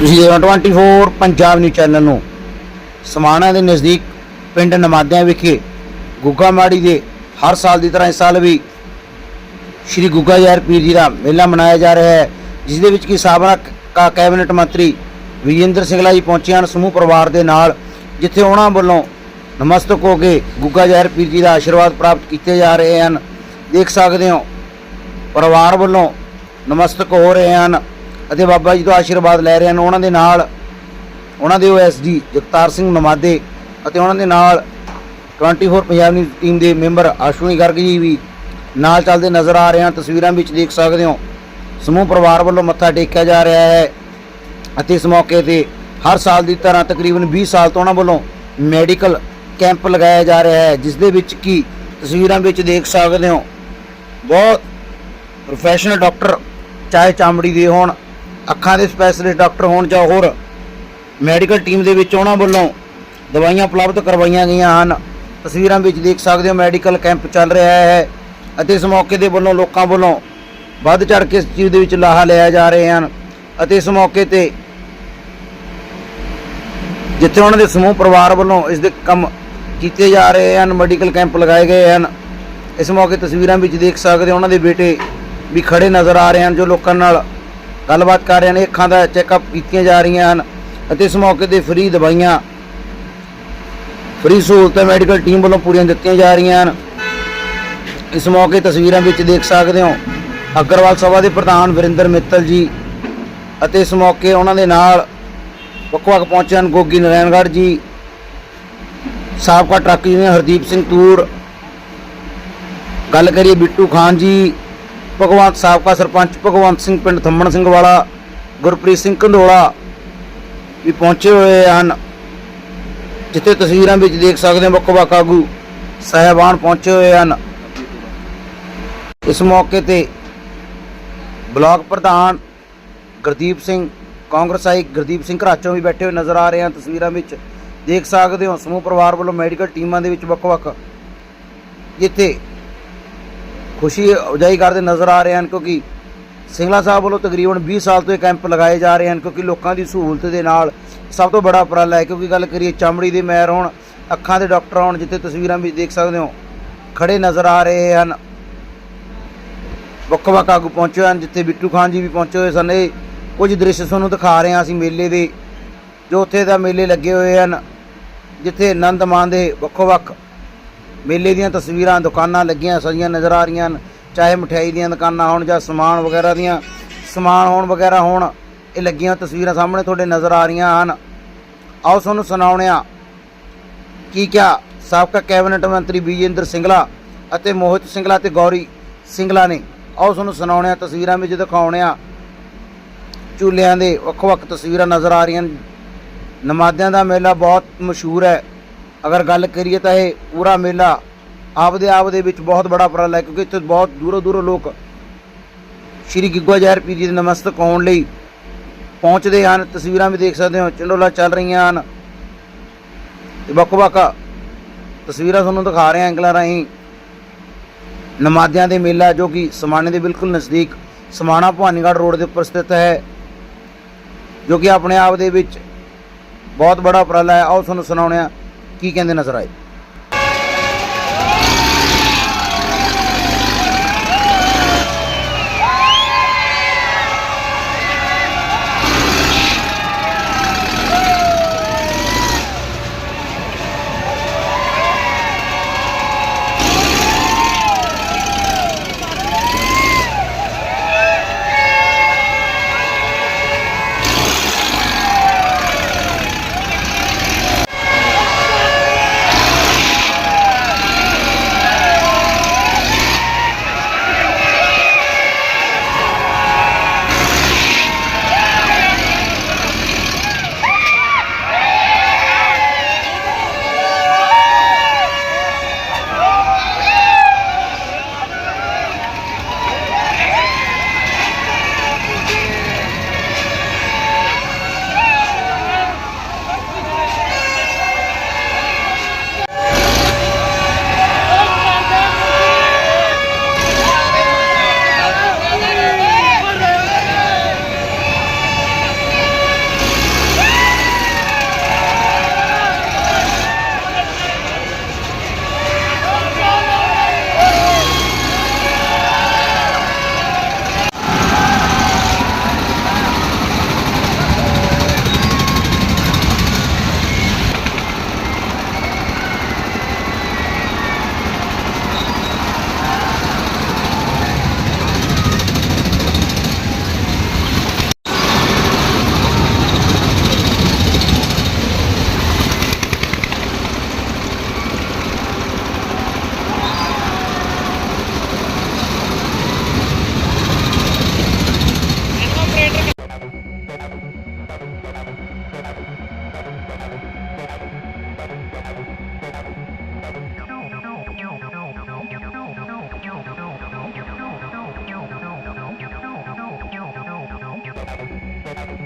ਤੁਸੀਂ ਦੇਖ ਰਹੇ ਹੋ 24 ਪੰਜਾਬ ਨਿਊਜ਼ ਚੈਨਲ ਨੂੰ ਸਮਾਣਾ ਦੇ ਨਜ਼ਦੀਕ ਪਿੰਡ ਨਮਾਦਿਆਂ ਵਿਖੇ ਗੁੱਗਾ ਮਾੜੀ ਦੇ ਹਰ ਸਾਲ ਦੀ ਤਰ੍ਹਾਂ ਇਸ ਸਾਲ ਵੀ ਸ਼੍ਰੀ ਗੁੱਗਾ ਯਾਰ ਪੀਰ ਜੀ ਦਾ ਮੇਲਾ ਮਨਾਇਆ ਜਾ ਰਿਹਾ ਹੈ ਜਿਸ ਦੇ ਵਿੱਚ ਕਿ ਸਾਬਕਾ ਕਾ ਕੈਬਨਿਟ ਮੰਤਰੀ ਵਿਜੇਂਦਰ ਸਿੰਘਲਾ ਜੀ ਪਹੁੰਚੇ ਹਨ, ਸਮੂਹ ਪਰਿਵਾਰ ਦੇ ਨਾਲ, ਜਿੱਥੇ ਉਹਨਾਂ ਵੱਲੋਂ ਨਮਸਤਕ ਹੋ ਕੇ ਗੁੱਗਾ ਯਾਰ ਪੀਰ ਜੀ ਦਾ ਆਸ਼ੀਰਵਾਦ ਪ੍ਰਾਪਤ ਕੀਤੇ ਜਾ ਰਹੇ ਹਨ। ਦੇਖ ਸਕਦੇ ਹੋ, ਪਰਿਵਾਰ ਵੱਲੋਂ ਨਮਸਤਕ ਹੋ ਰਹੇ ਹਨ। ਅਤੇ ਬਾਬਾ ਜੀ ਤੋਂ ਆਸ਼ੀਰਵਾਦ ਲੈ ਰਹੇ ਹਨ ਉਹਨਾਂ ਦੇ ਨਾਲ, ਉਹਨਾਂ ਦੇ ਓਐਸਡੀ ਜਗਤਾਰ ਸਿੰਘ ਨਮਾਦੇ ਅਤੇ ਉਹਨਾਂ ਦੇ ਨਾਲ 24 ਪੰਜਾਬ ਦੀ ਟੀਮ ਦੇ ਮੈਂਬਰ ਅਸ਼ਵਨੀ ਗਰਗ ਜੀ ਵੀ ਨਾਲ ਚੱਲਦੇ ਨਜ਼ਰ ਆ ਰਹੇ ਹਨ। ਤਸਵੀਰਾਂ ਵਿੱਚ ਦੇਖ ਸਕਦੇ ਹੋ, ਸਮੂਹ ਪਰਿਵਾਰ ਵੱਲੋਂ ਮੱਥਾ ਟੇਕਿਆ ਜਾ ਰਿਹਾ ਹੈ ਅਤੇ ਇਸ ਮੌਕੇ ਤੇ ਹਰ ਸਾਲ ਦੀ ਤਰ੍ਹਾਂ ਤਕਰੀਬਨ 20 ਸਾਲ ਤੋਂ ਉਹਨਾਂ ਵੱਲੋਂ ਮੈਡੀਕਲ ਕੈਂਪ ਲਗਾਇਆ ਜਾ ਰਿਹਾ ਹੈ, ਜਿਸ ਦੇ ਵਿੱਚ ਕੀ ਤਸਵੀਰਾਂ ਵਿੱਚ ਦੇਖ ਸਕਦੇ ਹੋ, ਬਹੁਤ ਪ੍ਰੋਫੈਸ਼ਨਲ ਡਾਕਟਰ ਚਾਹੇ ਚਾਮੜੀ ਦੇ ਹੋਣ ਅੱਖਾਂ ਦੇ ਸਪੈਸ਼ਲਿਸਟ ਡਾਕਟਰ ਹੋਣ ਜਾਂ ਹੋਰ ਮੈਡੀਕਲ ਟੀਮ ਦੇ ਵਿੱਚ ਉਹਨਾਂ ਵੱਲੋਂ ਦਵਾਈਆਂ ਉਪਲਬਧ ਕਰਵਾਈਆਂ ਗਈਆਂ ਹਨ। ਤਸਵੀਰਾਂ ਵਿੱਚ ਦੇਖ ਸਕਦੇ ਹੋ ਮੈਡੀਕਲ ਕੈਂਪ ਚੱਲ ਰਿਹਾ ਹੈ ਅਤੇ ਇਸ ਮੌਕੇ ਦੇ ਵੱਲੋਂ ਲੋਕਾਂ ਵੱਲੋਂ ਵੱਧ ਚੜ ਕੇ ਇਸ ਚੀਜ਼ ਦੇ ਵਿੱਚ ਲਾਹਾ ਲਿਆ ਜਾ ਰਹੇ ਹਨ ਅਤੇ ਇਸ ਮੌਕੇ ਤੇ ਜਿੱਥੇ ਉਹਨਾਂ ਦੇ ਸਮੂਹ ਪਰਿਵਾਰ ਵੱਲੋਂ ਇਸ ਦੇ ਕੰਮ ਕੀਤੇ ਜਾ ਰਹੇ ਹਨ ਮੈਡੀਕਲ ਕੈਂਪ ਲਗਾਏ ਗਏ ਹਨ। ਇਸ ਮੌਕੇ ਤਸਵੀਰਾਂ ਵਿੱਚ ਦੇਖ ਸਕਦੇ ਹੋ ਉਹਨਾਂ ਦੇ ਬੇਟੇ ਵੀ ਖੜੇ ਨਜ਼ਰ ਆ ਰਹੇ ਹਨ ਜੋ ਲੋਕਾਂ ਨਾਲ ਗੱਲਬਾਤ ਕਰ ਰਹੇ ਨੇ ਅੱਖਾਂ ਦਾ ਚੈੱਕਅਪ ਕੀਤੀਆਂ ਜਾ ਰਹੀਆਂ ਹਨ ਅਤੇ ਇਸ ਮੌਕੇ ਤੇ ਫ੍ਰੀ ਦਵਾਈਆਂ ਫ੍ਰੀ ਸਹੂਲਤਾਂ ਮੈਡੀਕਲ ਟੀਮ ਵੱਲੋਂ ਪੂਰੀਆਂ ਦਿੱਤੀਆਂ ਜਾ ਰਹੀਆਂ ਹਨ। ਇਸ ਮੌਕੇ ਤਸਵੀਰਾਂ ਵਿੱਚ ਦੇਖ ਸਕਦੇ ਹੋ, ਅਗਰਵਾਲ ਸਭਾ ਦੇ ਪ੍ਰਧਾਨ ਵਰਿੰਦਰ ਮਿੱਤਲ ਜੀ ਅਤੇ ਇਸ ਮੌਕੇ ਉਹਨਾਂ ਦੇ ਨਾਲ ਵੱਖ-ਵੱਖ ਪਹੁੰਚੇ ਹਨ ਗੋਗੀ ਨਾਰਾਇਣਗੜ੍ਹ ਜੀ, ਸਾਬਕਾ ਟਰੱਕ ਯੂਨੀਅਨ ਹਰਦੀਪ ਸਿੰਘ ਤੂਰ, ਗੱਲ ਕਰੀਏ ਬਿੱਟੂ ਖਾਨ ਜੀ ਭਗਵੰਤ ਸਾਬਕਾ ਸਰਪੰਚ, ਭਗਵੰਤ ਸਿੰਘ ਪਿੰਡ ਥੰਮਣ ਸਿੰਘ ਵਾਲਾ, ਗੁਰਪ੍ਰੀਤ ਸਿੰਘ ਕੰਧੋਲਾ ਵੀ ਪਹੁੰਚੇ ਹੋਏ ਹਨ। ਜਿੱਥੇ ਤਸਵੀਰਾਂ ਵਿੱਚ ਦੇਖ ਸਕਦੇ ਹੋ ਵੱਖ-ਵੱਖ ਆਗੂ ਸਹਿਬਾਨ ਪਹੁੰਚੇ ਹੋਏ ਹਨ। ਇਸ ਮੌਕੇ ਤੇ ਬਲਾਕ ਪ੍ਰਧਾਨ ਗੁਰਦੀਪ ਸਿੰਘ, ਕਾਂਗਰਸ ਆਈ ਗੁਰਦੀਪ ਸਿੰਘ ਘਰਾਚੋਂ ਵੀ ਬੈਠੇ ਹੋਏ ਨਜ਼ਰ ਆ ਰਹੇ ਹਨ। ਤਸਵੀਰਾਂ ਵਿੱਚ ਦੇਖ ਸਕਦੇ ਹੋ ਸਮੂਹ ਪਰਿਵਾਰ ਵੱਲੋਂ ਮੈਡੀਕਲ ਟੀਮਾਂ ਦੇ ਵਿੱਚ ਵੱਖ-ਵੱਖ ਜਿੱਥੇ ਖੁਸ਼ੀ ਉਜਾਈ ਕਰਦੇ ਨਜ਼ਰ ਆ ਰਹੇ ਹਨ ਕਿਉਂਕਿ ਸਿੰਗਲਾ ਸਾਹਿਬ ਵੱਲੋਂ ਤਕਰੀਬਨ 20 ਸਾਲ ਤੋਂ ਇਹ ਕੈਂਪ ਲਗਾਏ ਜਾ ਰਹੇ ਹਨ ਕਿਉਂਕਿ ਲੋਕਾਂ ਦੀ ਸਹੂਲਤ ਦੇ ਨਾਲ ਸਭ ਤੋਂ ਬੜਾ ਉਪਰਾਲਾ ਹੈ ਕਿਉਂਕਿ ਗੱਲ ਕਰੀਏ ਚਮੜੀ ਦੇ ਮੈਰ ਹੋਣ, ਅੱਖਾਂ ਦੇ ਡਾਕਟਰ ਹੋਣ, ਜਿੱਥੇ ਤਸਵੀਰਾਂ ਵਿੱਚ ਦੇਖ ਸਕਦੇ ਹੋ ਖੜੇ ਨਜ਼ਰ ਆ ਰਹੇ ਹਨ। ਵੱਖ ਵੱਖ ਆਗੂ ਪਹੁੰਚੇ ਹਨ, ਜਿੱਥੇ ਬਿੱਟੂ ਖਾਨ ਜੀ ਵੀ ਪਹੁੰਚੇ ਹੋਏ ਸਨ। ਇਹ ਕੁਝ ਦ੍ਰਿਸ਼ ਤੁਹਾਨੂੰ ਦਿਖਾ ਰਹੇ ਹਾਂ ਅਸੀਂ ਮੇਲੇ ਦੇ, ਜੋ ਉੱਥੇ ਦਾ ਮੇਲੇ ਲੱਗੇ ਹੋਏ ਹਨ, ਜਿੱਥੇ ਆਨੰਦ ਮਾਣਦੇ ਵੱਖੋ ਵੱਖ ਮੇਲੇ ਦੀਆਂ ਤਸਵੀਰਾਂ, ਦੁਕਾਨਾਂ ਲੱਗੀਆਂ ਸਜੀਆਂ ਨਜ਼ਰ ਆ ਰਹੀਆਂ ਹਨ। ਚਾਹੇ ਮਠਿਆਈ ਦੀਆਂ ਦੁਕਾਨਾਂ ਹੋਣ ਜਾਂ ਸਮਾਨ ਵਗੈਰਾ ਦੀਆਂ, ਸਮਾਨ ਹੋਣ ਵਗੈਰਾ ਹੋਣ, ਇਹ ਲੱਗੀਆਂ ਤਸਵੀਰਾਂ ਸਾਹਮਣੇ ਤੁਹਾਡੇ ਨਜ਼ਰ ਆ ਰਹੀਆਂ ਹਨ। ਆਓ ਤੁਹਾਨੂੰ ਸੁਣਾਉਣੇ ਆ ਕੀ ਕਿਆ ਸਾਬਕਾ ਕੈਬਨਿਟ ਮੰਤਰੀ ਵਿਜੇਂਦਰ ਸਿੰਗਲਾ ਅਤੇ ਮੋਹਿਤ ਸਿੰਗਲਾ ਤੇ ਗੌਰੀ ਸਿੰਗਲਾ ਨੇ। ਆਓ ਤੁਹਾਨੂੰ ਸੁਣਾਉਣੇ ਆ ਤਸਵੀਰਾਂ ਵਿੱਚ ਦਿਖਾਉਣੇ ਆ ਝੂਲਿਆਂ ਦੇ ਵੱਖ-ਵੱਖ ਤਸਵੀਰਾਂ ਨਜ਼ਰ ਆ ਰਹੀਆਂ ਨਮਾਦਿਆਂ ਦਾ ਮੇਲਾ ਬਹੁਤ ਮਸ਼ਹੂਰ ਹੈ। ਅਗਰ ਗੱਲ ਕਰੀਏ ਤਾਂ ਇਹ ਪੂਰਾ ਮੇਲਾ ਆਪਦੇ ਆਪ ਦੇ ਵਿੱਚ ਬਹੁਤ ਬੜਾ ਉਪਰਾਲਾ ਹੈ, ਕਿਉਂਕਿ ਇੱਥੇ ਬਹੁਤ ਦੂਰੋਂ ਦੂਰੋਂ ਲੋਕ ਸ਼੍ਰੀ ਗਿੱਗੋ ਜਹਿਰ ਪੀਰ ਜੀ ਦੇ ਨਮਸਤਕ ਹੋਣ ਲਈ ਪਹੁੰਚਦੇ ਹਨ। ਤਸਵੀਰਾਂ ਵੀ ਦੇਖ ਸਕਦੇ ਹੋ, ਚੰਡੋਲਾ ਚੱਲ ਰਹੀਆਂ ਹਨ। ਤੇ ਵੱਖ-ਵੱਖ ਤਸਵੀਰਾਂ ਤੁਹਾਨੂੰ ਦਿਖਾ ਰਹੇ ਹਾਂ, ਐਂਗਲਾਂ ਰਾਹੀਂ। ਨਮਾਦਿਆਂ ਦੇ ਮੇਲਾ ਜੋ ਕਿ ਸਮਾਣੇ ਦੇ ਬਿਲਕੁਲ ਨਜ਼ਦੀਕ ਸਮਾਣਾ ਭਵਾਨੀਗੜ੍ਹ ਰੋਡ ਦੇ ਉੱਪਰ ਸਥਿਤ ਹੈ, ਜੋ ਕਿ ਆਪਣੇ ਆਪ ਦੇ ਵਿੱਚ ਬਹੁਤ ਬੜਾ ਉਪਰਾਲਾ ਹੈ। ਆਓ ਤੁਹਾਨੂੰ ਸੁਣਾਉਂਦੇ ਹਾਂ। ਕੀ ਕਹਿੰਦੇ ਨਜ਼ਰ ਆਏ? ਪਹਿਲਾਂ ਆਠ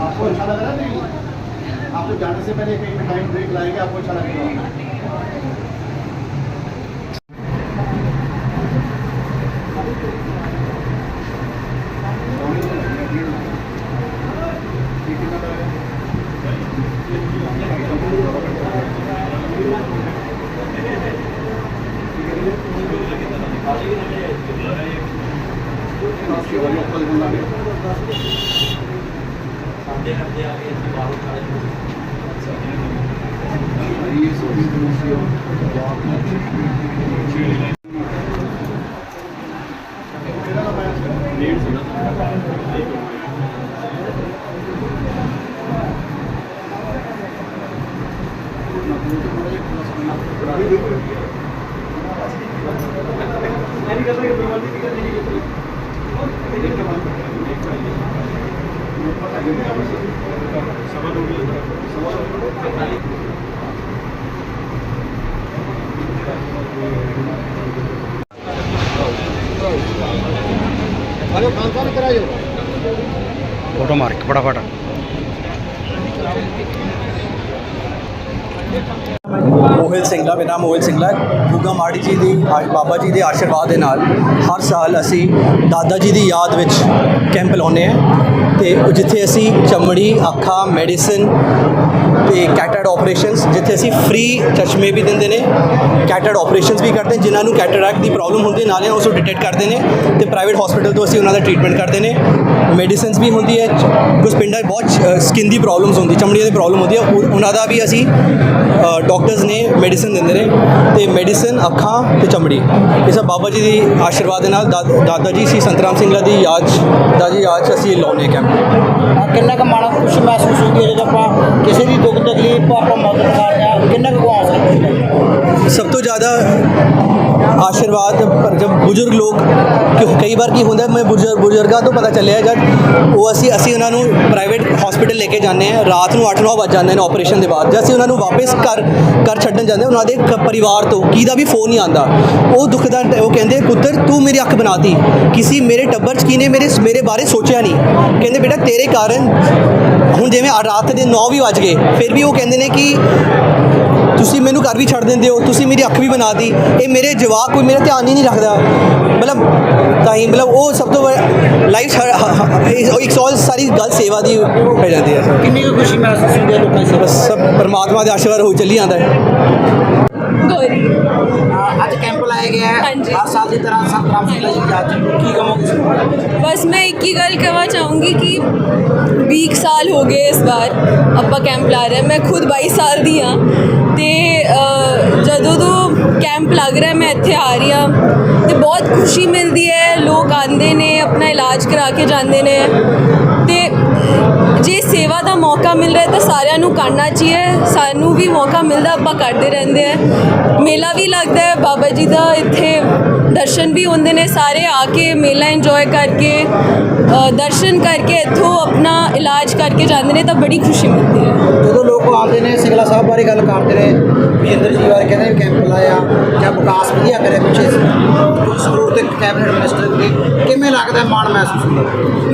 आपको अच्छा लग रहा है? नहीं। आपको जाने से पहले कहीं टाइम ब्रेक लाएँगे, आपको अच्छा लगेगा। ਫੋਟੋ ਮਾਰ ਕੇ ਫਟਾਫਟ ਮੋਹਿਤ ਸਿੰਘਲਾ ਮੇਰਾ ਮੋਹਿਤ ਸਿੰਘਲਾ ਹੈ। ਗੁੱਗਾ ਮਾੜੀ ਜੀ ਦੀ, ਬਾਬਾ ਜੀ ਦੇ ਆਸ਼ੀਰਵਾਦ ਦੇ ਨਾਲ ਹਰ ਸਾਲ ਅਸੀਂ ਦਾਦਾ ਜੀ ਦੀ ਯਾਦ ਵਿੱਚ ਕੈਂਪ ਲਾਉਂਦੇ ਹਾਂ ਤੇ ਜਿੱਥੇ ਅਸੀਂ ਚਮੜੀ, ਅੱਖਾਂ ਮੈਡੀਸਨ ਤੇ ਕੈਟਰਡ ਆਪਰੇਸ਼ਨਸ ਜਿੱਥੇ ਅਸੀਂ ਫ੍ਰੀ ਚਸ਼ਮੇ ਵੀ ਦਿੰਦੇ ਨੇ ਕੈਟਰਡ ਆਪਰੇਸ਼ਨਸ ਵੀ ਕਰਦੇ, ਜਿਨ੍ਹਾਂ ਨੂੰ ਕੈਟਰੈਕਟ ਦੀ ਪ੍ਰੋਬਲਮ ਹੁੰਦੀ ਹੈ, ਨਾਲੇ ਉਸ ਨੂੰ ਡਿਟੈਕਟ ਕਰਦੇ ਨੇ ਤੇ ਪ੍ਰਾਈਵੇਟ ਹਸਪੀਟਲ ਤੋਂ ਅਸੀਂ ਉਹਨਾਂ ਦਾ ਟ੍ਰੀਟਮੈਂਟ ਕਰਦੇ ਨੇ। ਮੈਡੀਸਿਨਸ ਵੀ ਹੁੰਦੀ ਹੈ ਕੁਝ ਪਿੰਡਾਂ 'ਚ ਬਹੁਤ ਸਕਿਨ ਦੀ ਪ੍ਰੋਬਲਮਸ ਹੁੰਦੀ ਚਮੜੀ ਦੀ ਪ੍ਰੋਬਲਮ ਹੁੰਦੀ ਹੈ, ਉਹ- ਉਹਨਾਂ ਦਾ ਵੀ ਅਸੀਂ ਡਾਕਟਰਸ ਨੇ ਮੈਡੀਸਿਨ ਦਿੰਦੇ ਨੇ ਤੇ ਮੈਡੀਸਿਨ ਅੱਖਾਂ ਤੇ ਚਮੜੀ। ਇਹ ਸਭ ਬਾਬਾ ਜੀ ਦੀ ਆਸ਼ੀਰਵਾਦ ਦੇ ਨਾਲ, ਦਾਦ- ਦਾਦਾ ਜੀ ਸੀ ਸੰਤਰਾਮ ਸਿੰਘਲਾ ਦੀ ਯਾਦ ਦਾਦਾ ਜੀ 'ਚ ਅਸੀਂ ਲਾਉਂਦੇ ਕੈਂਪ ਆ ਕਿੰਨਾ ਕੁ ਮਾਣਾ ਖੁਸ਼ੀ ਮਹਿਸੂਸ ਹੁੰਦੀ ਹੈ ਜਦੋਂ ਆਪਾਂ ਕਿਸੇ ਦੀ ਦੁੱਖ ਤਕਲੀਫ ਆਪਾਂ ਮਦਦ ਕਰਦੇ ਹਾਂ ਕਿੰਨਾ ਕੁ ਹੌਸਲਾ ਮਿਲਦਾ ਹੈ? ਸਭ ਤੋਂ ਜ਼ਿਆਦਾ ਆਸ਼ੀਰਵਾਦ ਪਰ ਬਜ਼ੁਰਗ ਲੋਕ ਕਿ ਕਈ ਵਾਰ ਕੀ ਹੁੰਦਾ, ਮੈਂ ਬਜ਼ੁਰਗ, ਬਜ਼ੁਰਗਾਂ ਤੋਂ ਪਤਾ ਚੱਲਿਆ ਜਦ ਉਹ ਅਸੀਂ ਅਸੀਂ ਉਹਨਾਂ ਨੂੰ ਪ੍ਰਾਈਵੇਟ ਹਸਪੀਟਲ ਲੈ ਕੇ ਜਾਂਦੇ ਹਾਂ, ਰਾਤ ਨੂੰ 8-9 ਵਜ ਜਾਂਦੇ ਨੇ ਆਪਰੇਸ਼ਨ ਦੇ ਬਾਅਦ। ਜਦ ਅਸੀਂ ਉਹਨਾਂ ਨੂੰ ਵਾਪਸ ਘਰ ਘਰ ਛੱਡਣ ਜਾਂਦੇ ਉਹਨਾਂ ਦੇ ਕ- ਪਰਿਵਾਰ ਤੋਂ ਕਿਹਦਾ ਵੀ ਫੋਨ ਨਹੀਂ ਆਂਦਾ ਉਹ ਦੁੱਖ ਦਾ ਉਹ ਕਹਿੰਦੇ, ਪੁੱਤਰ, ਤੂੰ ਮੇਰੀ ਅੱਖ ਬਣਾਤੀ। ਕਿਸੇ ਮੇਰੇ ਟੱਬਰ 'ਚ ਕਿਨੇ ਮੇਰੇ ਮੇਰੇ ਬਾਰੇ ਸੋਚਿਆ ਨਹੀਂ? ਕਹਿੰਦੇ, ਬੇਟਾ, ਤੇਰੇ ਕਾਰਨ ਹੁਣ ਜਿਵੇਂ ਰਾਤ ਦੇ 9 ਵੀ ਵੱਜ ਗਏ, ਫਿਰ ਵੀ ਉਹ ਕਹਿੰਦੇ ਨੇ ਕਿ ਤੁਸੀਂ ਮੈਨੂੰ ਘਰ ਵੀ ਛੱਡ ਦਿੰਦੇ ਹੋ ਤੁਸੀਂ ਮੇਰੀ ਅੱਖ ਵੀ ਬਣਾਤੀ ਇਹ ਮੇਰੇ ਜਵਾਕ ਕੋਈ ਮੇਰਾ ਧਿਆਨ ਹੀ ਨਹੀਂ ਰੱਖਦਾ। ਮਤਲਬ ਤਾਂ ਹੀ ਮਤਲਬ ਉਹ ਸਭ ਤੋਂ ਲਾਈਫ ਇੱਕ ਸੌ ਸਾਰੀ ਗੱਲ ਸੇਵਾ ਦੀ ਪੈ ਜਾਂਦੀ ਹੈ। ਕਿੰਨੀ ਕੁ ਖੁਸ਼ੀ ਮਹਿਸੂਸ ਹੁੰਦੀ ਹੈ ਲੋਕਾਂ ਦੀ? ਬਸ ਸਭ ਪਰਮਾਤਮਾ ਦੇ ਆਸ਼ੀਰਵਾਦ ਹੋ ਚੱਲੀ ਜਾਂਦਾ ਹੈ। ਗੌਰੀ। ਅੱਜ ਕੈਂਪ ਲਾਇਆ ਗਿਆ ਹੈ। ਹਰ ਸਾਲ ਦੀ ਤਰ੍ਹਾਂ ਸੰਤਰਾਮ ਸਿੰਘ ਜੀ 'ਚ ਕੀ ਕਹੋਗੇ? ਬਸ ਮੈਂ ਇੱਕ ਹੀ ਗੱਲ ਕਹਿਣਾ ਚਾਹੂੰਗੀ ਕਿ 20 ਸਾਲ ਹੋ ਗਏ ਇਸ ਵਾਰ ਆਪਾਂ ਕੈਂਪ ਲਾ ਰਹੇ ਹਾਂ। ਮੈਂ ਖੁਦ 22 ਸਾਲ ਦੀ ਹਾਂ। ਤੇ ਜਦੋਂ ਤੋਂ ਕੈਂਪ ਲੱਗ ਰਿਹਾ, ਮੈਂ ਇੱਥੇ ਆ ਰਹੀ ਹਾਂ ਤੇ ਬਹੁਤ ਖੁਸ਼ੀ ਮਿਲਦੀ ਹੈ। ਲੋਕ ਆਉਂਦੇ ਨੇ, ਆਪਣਾ ਇਲਾਜ ਕਰਾ ਕੇ ਜਾਂਦੇ ਨੇ। ਤੇ ਜੇ ਸੇਵਾ ਦਾ ਮੌਕਾ ਮਿਲ ਰਿਹਾ, ਤਾਂ ਸਾਰਿਆਂ ਨੂੰ ਕਰਨਾ ਚਾਹੀਏ ਸਾਨੂੰ ਵੀ ਮੌਕਾ ਮਿਲਦਾ, ਆਪਾਂ ਕਰਦੇ ਰਹਿੰਦੇ ਆ ਮੇਲਾ ਵੀ ਲੱਗਦਾ ਹੈ, ਬਾਬਾ ਜੀ ਦਾ ਇੱਥੇ ਦਰਸ਼ਨ ਵੀ ਹੁੰਦੇ ਨੇ। ਸਾਰੇ ਆ ਕੇ ਮੇਲਾ ਇੰਜੋਏ ਕਰਕੇ ਦਰਸ਼ਨ ਕਰਕੇ ਇੱਥੋਂ ਆਪਣਾ ਇਲਾਜ ਕਰਕੇ ਜਾਂਦੇ ਨੇ, ਤਾਂ ਬੜੀ ਖੁਸ਼ੀ ਮਿਲਦੀ ਹੈ। ਲੋਕ ਆਉਂਦੇ ਨੇ, ਸਿੰਗਲਾ ਸਾਹਿਬ ਬਾਰੇ ਗੱਲ ਕਰਦੇ ਨੇ ਵਿਜੇਂਦਰ ਜੀ ਬਾਰੇ ਕਹਿੰਦੇ ਨੇ ਕੈਂਪ ਲਾਇਆ, ਜਾਂ ਵਿਕਾਸ ਵਧੀਆ ਕਰਿਆ ਪਿੱਛੇ ਸੰਗਰੂਰ ਤੇ ਕੈਬਨਿਟ ਮਿਨਿਸਟਰ ਦੀ ਕਿਵੇਂ ਲੱਗਦਾ ਮਾਣ ਮਹਿਸੂਸ ਹੁੰਦਾ?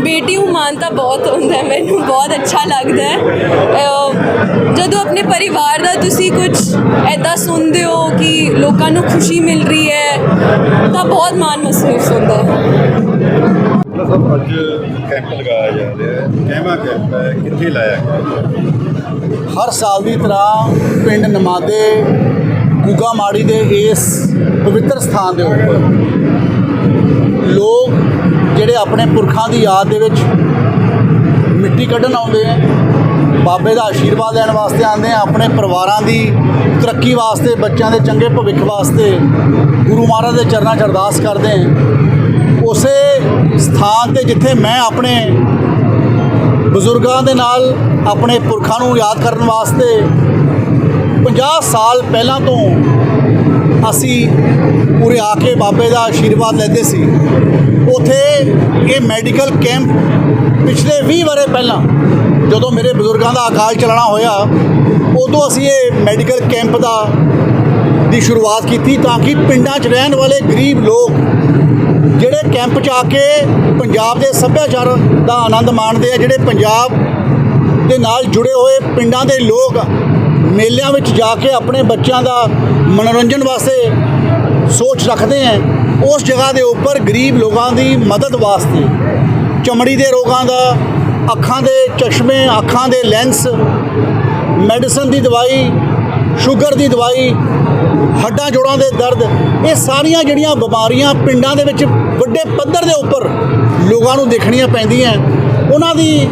ਬੇਟੀ ਨੂੰ ਮਾਣ ਤਾਂ ਬਹੁਤ ਹੁੰਦਾ ਮੈਨੂੰ ਬਹੁਤ ਅੱਛਾ ਲੱਗਦਾ ਹੈ। ਜਦੋਂ ਆਪਣੇ ਪਰਿਵਾਰ ਦਾ ਤੁਸੀਂ ਕੁਝ ਐਦਾਂ ਸੁਣਦੇ ਹੋ ਕਿ ਲੋਕਾਂ ਨੂੰ ਖੁਸ਼ੀ ਮਿਲ ਰਹੀ ਹੈ, ਤਾਂ ਬਹੁਤ ਮਾਣ ਮਹਿਸੂਸ ਹੁੰਦਾ ਹੈ। ਸਭ ਅੱਜ ਕੈਂਪ ਲਗਾਇਆ ਜਾ ਰਿਹਾ ਹੈ। ਕਹਿਮਾ ਕੈਂਪ ਹੈ? ਕਿੱਥੇ ਲਾਇਆ ਗਿਆ? ਹਰ ਸਾਲ ਦੀ ਤਰ੍ਹਾਂ ਪਿੰਡ ਨਮਾਦੇ, ਗੁੱਗਾ ਮਾੜੀ ਦੇ ਇਸ ਪਵਿੱਤਰ ਸਥਾਨ ਦੇ ਉੱਪਰ ਲੋਕ ਜਿਹੜੇ ਆਪਣੇ ਪੁਰਖਾਂ ਦੀ ਯਾਦ ਦੇ ਵਿੱਚ ਮਿੱਟੀ ਕੱਢਣ ਆਉਂਦੇ ਆ, ਬਾਬੇ ਦਾ ਆਸ਼ੀਰਵਾਦ ਲੈਣ ਵਾਸਤੇ ਆਉਂਦੇ ਆ, ਆਪਣੇ ਪਰਿਵਾਰਾਂ ਦੀ ਤਰੱਕੀ ਵਾਸਤੇ, ਬੱਚਿਆਂ ਦੇ ਚੰਗੇ ਭਵਿੱਖ ਵਾਸਤੇ ਗੁਰੂ ਮਹਾਰਾਜ ਦੇ ਚਰਨਾਂ 'ਚ ਅਰਦਾਸ ਕਰਦੇ ਆ। ਉਸੇ ਸਥਾਨ ਤੇ ਜਿੱਥੇ ਮੈਂ ਆਪਣੇ ਬਜ਼ੁਰਗਾਂ ਦੇ ਨਾਲ ਆਪਣੇ ਪੁਰਖਾਂ ਨੂੰ ਯਾਦ ਕਰਨ ਵਾਸਤੇ 50 ਸਾਲ ਪਹਿਲਾਂ ਤੋਂ ਅਸੀਂ ਪੂਰੇ ਆ ਕੇ ਬਾਬੇ ਦਾ ਆਸ਼ੀਰਵਾਦ ਲੈਂਦੇ ਸੀ। ਉਥੇ ਇਹ ਮੈਡੀਕਲ ਕੈਂਪ ਪਿਛਲੇ 20 ਵਰੇ ਪਹਿਲਾਂ ਜਦੋਂ ਮੇਰੇ ਬਜ਼ੁਰਗਾਂ ਦਾ ਅਕਾਲ ਚਲਾਣਾ ਹੋਇਆ, ਉਦੋਂ ਅਸੀਂ ਇਹ ਮੈਡੀਕਲ ਕੈਂਪ ਦਾ ਦੀ ਸ਼ੁਰੂਆਤ ਕੀਤੀ ਤਾਂ ਕਿ ਪਿੰਡਾਂ 'ਚ ਰਹਿਣ ਵਾਲੇ ਗਰੀਬ ਲੋਕ ਜਿਹੜੇ ਕੈਂਪ 'ਚ ਆ ਕੇ ਪੰਜਾਬ ਦੇ ਸੱਭਿਆਚਾਰ ਦਾ ਆਨੰਦ ਮਾਣਦੇ ਆ, ਜਿਹੜੇ ਪੰਜਾਬ ਦੇ ਨਾਲ ਜੁੜੇ ਹੋਏ ਪਿੰਡਾਂ ਦੇ ਲੋਕ ਮੇਲਿਆਂ ਵਿੱਚ ਜਾ ਕੇ ਆਪਣੇ ਬੱਚਿਆਂ ਦਾ ਮਨੋਰੰਜਨ ਵਾਸਤੇ ਸੋਚ ਰੱਖਦੇ ਆ, ਉਸ ਜਗ੍ਹਾ ਦੇ ਉੱਪਰ ਗਰੀਬ ਲੋਕਾਂ ਦੀ ਮਦਦ ਵਾਸਤੇ, ਚਮੜੀ ਦੇ ਰੋਗਾਂ ਦਾ, ਅੱਖਾਂ ਦੇ ਚਸ਼ਮੇ, ਅੱਖਾਂ ਦੇ ਲੈਂਸ, ਮੈਡੀਸਨ ਦੀ ਦਵਾਈ, ਸ਼ੂਗਰ ਦੀ ਦਵਾਈ, ਹੱਡਾਂ ਜੋੜਾਂ ਦੇ ਦਰਦ, ਇਹ ਸਾਰੀਆਂ ਜਿਹੜੀਆਂ ਬਿਮਾਰੀਆਂ ਪਿੰਡਾਂ ਦੇ ਵਿੱਚ ਵੱਡੇ ਪੱਧਰ ਦੇ ਉੱਪਰ ਲੋਕਾਂ ਨੂੰ ਦੇਖਣੀਆਂ ਪੈਂਦੀਆਂ। ਉਹਨਾਂ ਦੀ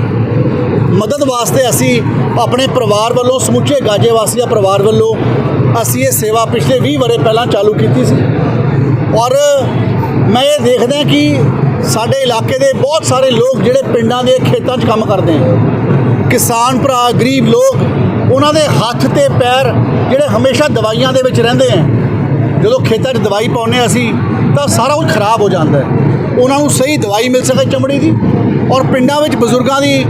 ਮਦਦ ਵਾਸਤੇ ਅਸੀਂ ਆਪਣੇ ਪਰਿਵਾਰ ਵੱਲੋਂ, ਸਮੁੱਚੇ ਗਾਜੇ ਵਾਸੀਆ ਪਰਿਵਾਰ ਵੱਲੋਂ ਅਸੀਂ ਇਹ ਸੇਵਾ ਪਿਛਲੇ 20 ਵਰੇ ਪਹਿਲਾਂ ਚਾਲੂ ਕੀਤੀ ਸੀ। ਔਰ ਮੈਂ ਇਹ ਦੇਖਦਾ ਕਿ ਸਾਡੇ ਇਲਾਕੇ ਦੇ ਬਹੁਤ ਸਾਰੇ ਲੋਕ ਜਿਹੜੇ ਪਿੰਡਾਂ ਦੇ ਖੇਤਾਂ 'ਚ ਕੰਮ ਕਰਦੇ ਆ, ਕਿਸਾਨ ਭਰਾ, ਗਰੀਬ ਲੋਕ, ਉਹਨਾਂ ਦੇ ਹੱਥ ਤੇ ਪੈਰ ਜਿਹੜੇ ਹਮੇਸ਼ਾ ਦਵਾਈਆਂ ਦੇ ਵਿੱਚ ਰਹਿੰਦੇ ਆ। ਜਦੋਂ ਖੇਤਾਂ 'ਚ ਦਵਾਈ ਪਾਉਂਦੇ ਹਾਂ ਅਸੀਂ ਤਾਂ ਸਾਰਾ ਕੁਝ ਖਰਾਬ ਹੋ ਜਾਂਦਾ ਹੈ। ਉਹਨਾਂ ਨੂੰ ਸਹੀ ਦਵਾਈ ਮਿਲ ਸਕੇ ਚਮੜੀ ਦੀ ਔਰ ਪਿੰਡਾਂ ਵਿੱਚ ਬਜ਼ੁਰਗਾਂ ਦੀ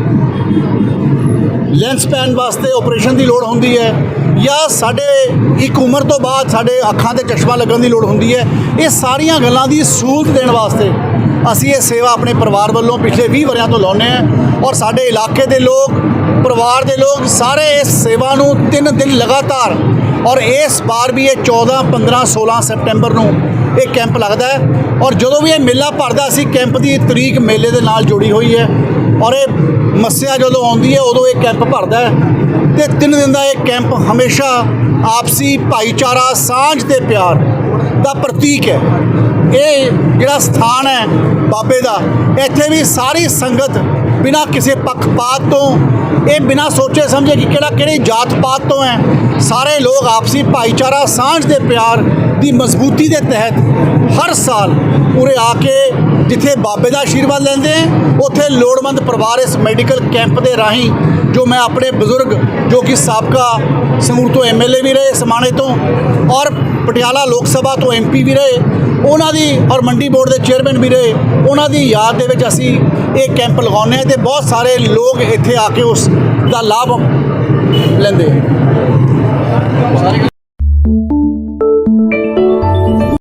ਲੈਂਸ ਪੈਨ ਵਾਸਤੇ ਆਪਰੇਸ਼ਨ ਦੀ ਲੋੜ ਹੁੰਦੀ ਹੈ ਜਾਂ ਸਾਡੇ ਇੱਕ ਉਮਰ ਤੋਂ ਬਾਅਦ ਸਾਡੇ ਅੱਖਾਂ ਤੇ ਚਸ਼ਮਾ ਲੱਗਣ ਦੀ ਲੋੜ ਹੁੰਦੀ ਹੈ। ਇਹ ਸਾਰੀਆਂ ਗੱਲਾਂ ਦੀ ਸਹੂਲਤ ਦੇਣ ਵਾਸਤੇ ਅਸੀਂ ਇਹ ਸੇਵਾ ਆਪਣੇ ਪਰਿਵਾਰ ਵੱਲੋਂ ਪਿਛਲੇ 20 ਵਰਿਆਂ ਤੋਂ ਲਾਉਂਦੇ ਹਾਂ ਔਰ ਸਾਡੇ ਇਲਾਕੇ ਦੇ ਲੋਕ, ਪਰਿਵਾਰ ਦੇ ਲੋਕ ਸਾਰੇ ਇਸ ਸੇਵਾ ਨੂੰ ਤਿੰਨ ਦਿਨ ਲਗਾਤਾਰ ਔਰ ਇਸ ਵਾਰ ਵੀ ਇਹ 14 15 16 ਸੈਪਟੈਂਬਰ ਨੂੰ ਇਹ ਕੈਂਪ ਲੱਗਦਾ ਹੈ ਔਰ ਜਦੋਂ ਵੀ ਇਹ ਮੇਲਾ ਭਰਦਾ ਸੀ, ਕੈਂਪ ਦੀ ਤਰੀਕ ਮੇਲੇ ਦੇ ਨਾਲ ਜੁੜੀ ਹੋਈ ਹੈ ਔਰ ਇਹ ਮੱਸਿਆ ਜਦੋਂ ਆਉਂਦੀ ਹੈ, ਉਦੋਂ ਇਹ ਕੈਂਪ ਭਰਦਾ ਹੈ। ਤੇ ਤਿੰਨ ਦਿਨ ਦਾ ਇਹ ਕੈਂਪ ਹਮੇਸ਼ਾ ਆਪਸੀ ਭਾਈਚਾਰਾ, ਸਾਂਝ ਤੇ ਪਿਆਰ ਦਾ ਪ੍ਰਤੀਕ ਹੈ। ਇਹ ਜਿਹੜਾ ਸਥਾਨ ਹੈ ਬਾਬੇ ਦਾ, ਇੱਥੇ ਵੀ ਸਾਰੀ ਸੰਗਤ ਬਿਨਾਂ ਕਿਸੇ ਪੱਖਪਾਤ ਤੋਂ, ਇਹ ਬਿਨਾਂ ਸੋਚੇ ਸਮਝੇ ਕਿ ਕਿਹੜਾ ਕਿਹੜੀ ਜਾਤ ਪਾਤ ਤੋਂ ਹੈ, ਸਾਰੇ ਲੋਕ ਆਪਸੀ ਭਾਈਚਾਰਾ, ਸਾਂਝ ਦੇ ਪਿਆਰ ਦੀ ਮਜ਼ਬੂਤੀ ਦੇ ਤਹਿਤ ਹਰ ਸਾਲ ਉਰੇ ਆ ਕੇ ਜਿੱਥੇ ਬਾਬੇ ਦਾ ਆਸ਼ੀਰਵਾਦ ਲੈਂਦੇ ਹੈ ਉੱਥੇ ਲੋੜਵੰਦ ਪਰਿਵਾਰ ਇਸ ਮੈਡੀਕਲ ਕੈਂਪ ਦੇ ਰਾਹੀਂ ਜੋ ਮੈਂ ਆਪਣੇ ਬਜ਼ੁਰਗ, ਜੋ ਕਿ ਸਾਬਕਾ ਸੰਗਰੂਰ ਤੋਂ ਐਮਐਲਏ ਵੀ ਰਹੇ ਸਮਾਣੇ ਤੋਂ ਔਰ ਪਟਿਆਲਾ ਲੋਕ ਸਭਾ ਤੋਂ ਐਮਪੀ ਵੀ ਰਹੇ, ਉਹਨਾਂ ਦੀ ਔਰ ਮੰਡੀ ਬੋਰਡ ਦੇ ਚੇਅਰਮੈਨ ਵੀ ਰਹੇ, ਉਹਨਾਂ ਦੀ ਯਾਦ ਦੇ ਵਿੱਚ ਅਸੀਂ ਇਹ ਕੈਂਪ ਲਗਾਉਂਦੇ ਹਾਂ ਤੇ ਬਹੁਤ ਸਾਰੇ ਲੋਕ ਇੱਥੇ ਆ ਕੇ ਉਸ ਦਾ ਲਾਭ ਲੈਂਦੇ